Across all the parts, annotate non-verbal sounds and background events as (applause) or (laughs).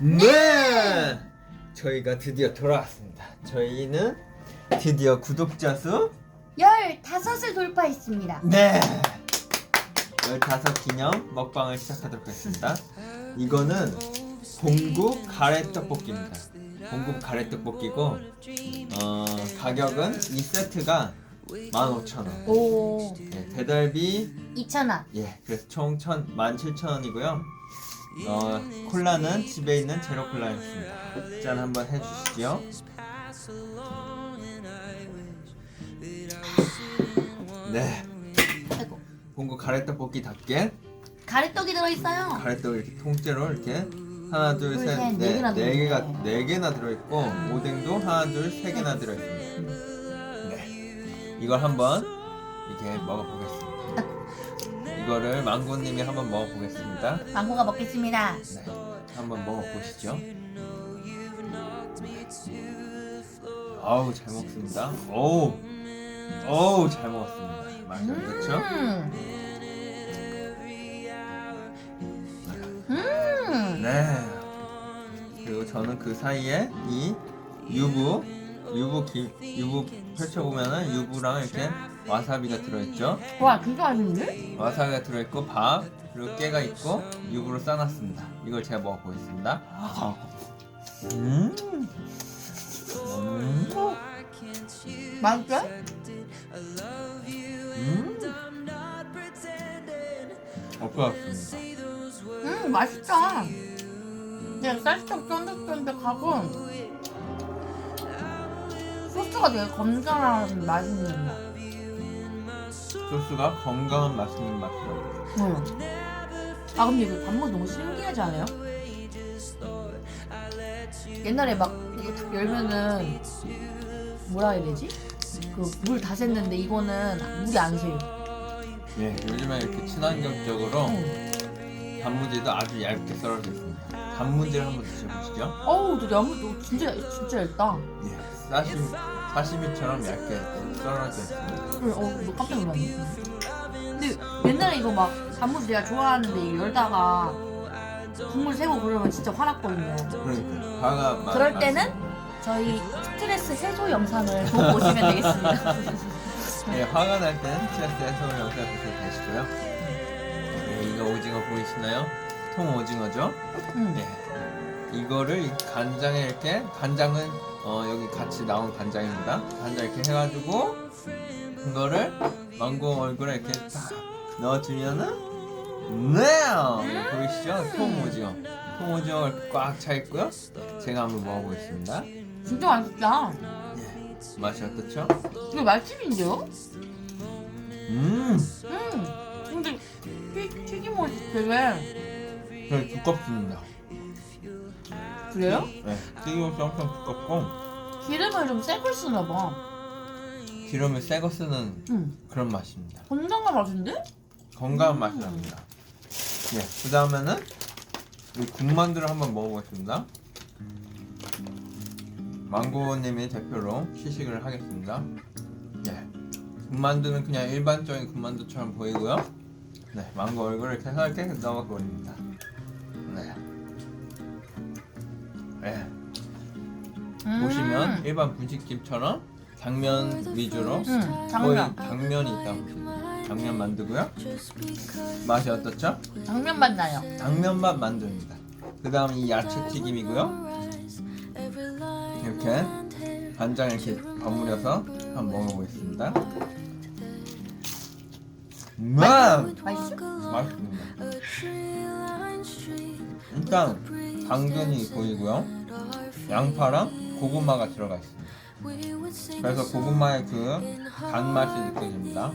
네! 저희가 드디어 돌아왔습니다. 저희는 드디어 구독자 수 15을 돌파했습니다. 네! 15 기념 먹방을 시작하도록 하겠습니다. 이거는 봉구 가래떡볶이입니다. 봉구 가래떡볶이고 어, 가격은 이 세트가 15,000원. 오, 네, 배달비 2,000원. 예, 그래서 총1 17,000원이고요. 어, 콜라는 집에 있는 제로 콜라였습니다. 짠 한번 해주시죠. 네, 아이고. 봉구 가래떡볶이답게 가래떡이 들어있어요. 가래떡을 이렇게 통째로 이렇게 하나, 둘, 둘, 셋, 셋, 네 개나 네 개가 들어있네. 네 개나 들어있고 오뎅도 하나, 둘, 세 개나 들어있습니다. 네, 이걸 한번 이렇게 먹어보겠습니다. 이거를 망고님이 한번 먹어보겠습니다. 망고가 먹겠습니다. 네, 한번 먹어보시죠. 아우 잘 먹습니다. 오우, 오우 잘 먹었습니다. 맛이 그렇죠? 음. 음. 네. 그리고 저는 그 사이에 이 유부, 유부 기, 유부 펼쳐보면은 유부랑 이렇게 와사비가 들어있죠. 와, 진짜 맛있는데? 와사비가 들어있고 밥 그리고 깨가 있고 유부로 싸놨습니다. 이걸 제가 먹어보겠습니다. 음. 음. 맛있어? 음. 엇갈았습니다. 음, 맛있다. 근데 살짝 쫀득쫀득하고 소스가 되게 건강한 맛있는 맛. 소스가 건강한 맛있는 맛이라고. 응. 아 근데 이거 단맛 너무 신기하지 않아요? 옛날에 막 이거 딱 열면은 뭐라 해야 되지? 그 물 다 샜는데 이거는 물이 안 새요. 예, 요즘에 이렇게 친환경적으로 응. 단무지도 아주 얇게 썰어져 있습니다. 단무지를 한번 드셔보시죠. 어우, 너 양이 너 진짜 진짜 얇다. 예, 사시미, 사시미처럼 얇게 썰어져 있습니다. 그래, 어, 너 깜짝 놀랐네. 근데 옛날에 이거 막 단무지 내가 좋아하는데 이거 열다가 국물 새고 그러면 진짜 화났거든요. 그러니까 화가 많- 그럴. 때는 저희 스트레스 해소 영상을 보고 오시면 되겠습니다. 예, (laughs) 화가 날 때는 스트레스 해소 영상 보셔도 되시고요. 예, 이거 오징어 보이시나요? 통 오징어죠? 음. 예. 이거를 이 간장에 이렇게 간장은 어, 여기 같이 나온 간장입니다. 간장 이렇게 해가지고 이거를 망고 얼굴에 이렇게 딱 넣어주면은 네 보이시죠? 통 오징어. 통 오징어 이렇게 꽉차 있고요. 제가 한번 먹어보겠습니다. 진짜 맛있다. 예. 맛이 어떻죠? 이거 맛집인데요? 음, 음. 근데 튀, 튀김옷이 되게 되게 두껍습니다. 그래요? 네, 튀김옷이 엄청 두껍고 기름을 좀 세걸 쓰나 봐. 기름을 새거 쓰는 음. 그런 맛입니다. 건강한 맛인데? 건강한 맛이 납니다. 예, 그 다음에는 이 군만두를 한번 먹어보겠습니다. 망고님이 대표로 시식을 하겠습니다. 예, 군만두는 그냥 일반적인 군만두처럼 보이고요. 네, 망고 얼굴을 이렇게 살게 넣어버립니다. 네, 음. 보시면 일반 분식집처럼 당면 위주로 음, 거의 당면. 당면이 보시면 당면 만두고요. 맛이 어떻죠? 당면 맛 나요. 당면밥 만두입니다. 그 다음 이 야채 튀김이고요. 이렇게 간장 이렇게 버무려서 한번 먹어보겠습니다. 음, 맛있어? 맛있습니다. 일단 당근이 보이고요. 양파랑 고구마가 들어가 있습니다. 그래서 고구마의 그 단맛이 느껴집니다.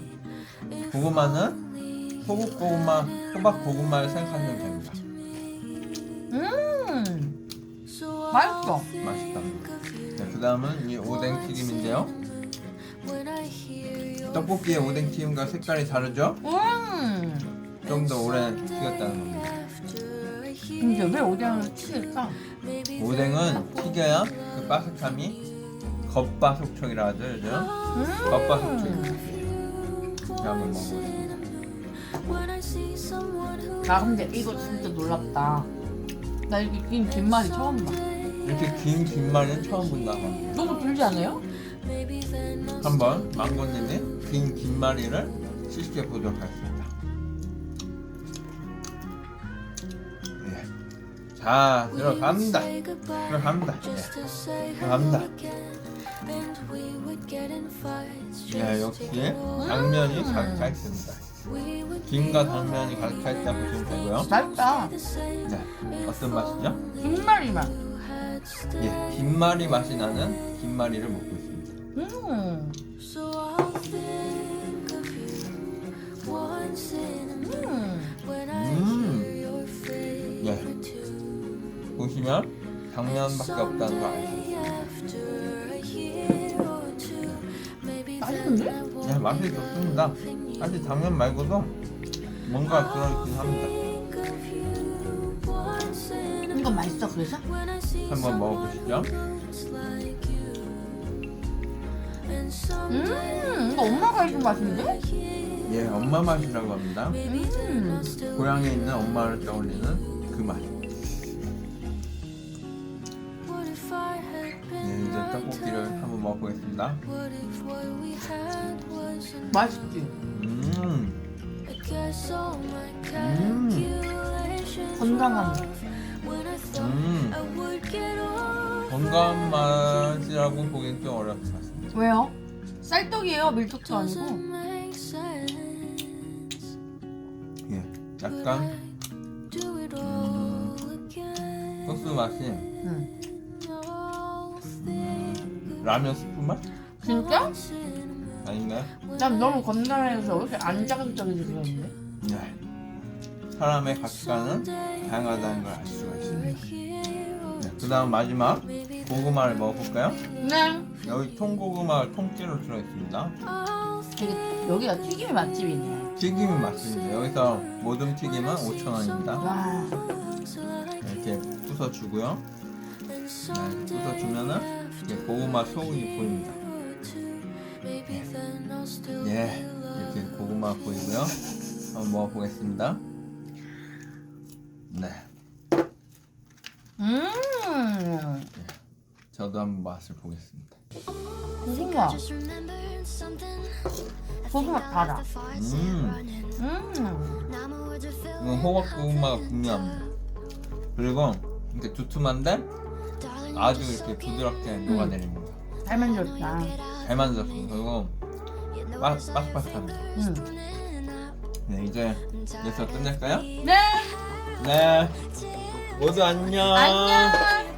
고구마는 호박 고구마, 호박 고구마를 생각하시면 됩니다. 음. 맛있어. 맛있답니다. 네, 그 다음은 이 오뎅 튀김인데요. 떡볶이의 오뎅 튀김과 색깔이 다르죠? 음. 좀 더 오래 튀겼다는 겁니다. 근데 왜 오뎅을 튀길까? 오뎅은 튀겨야 그 바삭함이 겉바속촉이라 하죠, 요즘. 음. 겉바속촉. 제가 한번 먹어보겠습니다. 아 근데 이거 진짜 놀랍다. 나 이렇게 긴 뒷말이 처음 봐. 이렇게 긴 뒷말은 처음 본다고 합니다. 너무 길지 않아요? 한번 망고님이 긴 뒷말이를 시식해 보도록 하겠습니다. 자, 들어갑니다. 들어갑니다. 예. 들어갑니다. 예, 역시 당면이 가득차 있습니다. 김과 당면이 가득차 있다고 보시면 되고요. 맛있다. 네, 어떤 맛이죠? 뒷말이 맛. 예, 김말이 맛이 나는 김말이를 먹고 있습니다. 음. 음. 보시면 당면밖에 없다는 거 아시죠? 맛있는데? 네, 맛이 좋습니다. 사실 당면 말고도 뭔가 들어있긴 합니다. 이건 맛있어 그래서? 한번 먹어보시죠. 음. 이거 엄마가 해준 맛인데? 예, 엄마 맛이라고 합니다. 음. 고향에 있는 엄마를 떠올리는 그 맛. 떡볶이를 한번 먹어보겠습니다. 맛있지. 음, 음, 건강한. 음. 건강한 맛이라고 보기엔 좀 어려울 것 같습니다. 왜요? 쌀떡이에요 밀떡도 아니고. 예, 약간 음, 소스 맛이 응. 음, 라면 스프 맛 진짜? 아닌가요? 난 너무 건강해서 왜 이렇게 안 자극적이지 그러는데? 네. 사람의 가치관은 다양하다는 걸 알 수가 있습니다. 네, 그 다음 마지막 고구마를 먹어볼까요? 네. 여기 통고구마가 통째로 들어있습니다. 되게 여기가 튀김이 맛집이네. 튀김이 맞습니다. 여기서 모든 튀김은 5,000원입니다. 와. 이렇게 부숴주고요. 네, 부숴주면은 이렇게 고구마 소금이 보입니다. 예, 이렇게 고구마 보이고요. 한번 먹어보겠습니다. 네, 음. 저도 한번 맛을 보겠습니다. 고구마. 고구마 달아. 음, 음. 이건 호박 고구마가 분명합니다. 그리고 이렇게 두툼한데 아주 이렇게 부드럽게 녹아내립니다. 잘 만들었다. 잘 만들었습니다. 그리고 빠, 바삭바삭합니다. 음. 네, 이제 여기서 끝낼까요? 네. 네. 모두 안녕. 안녕.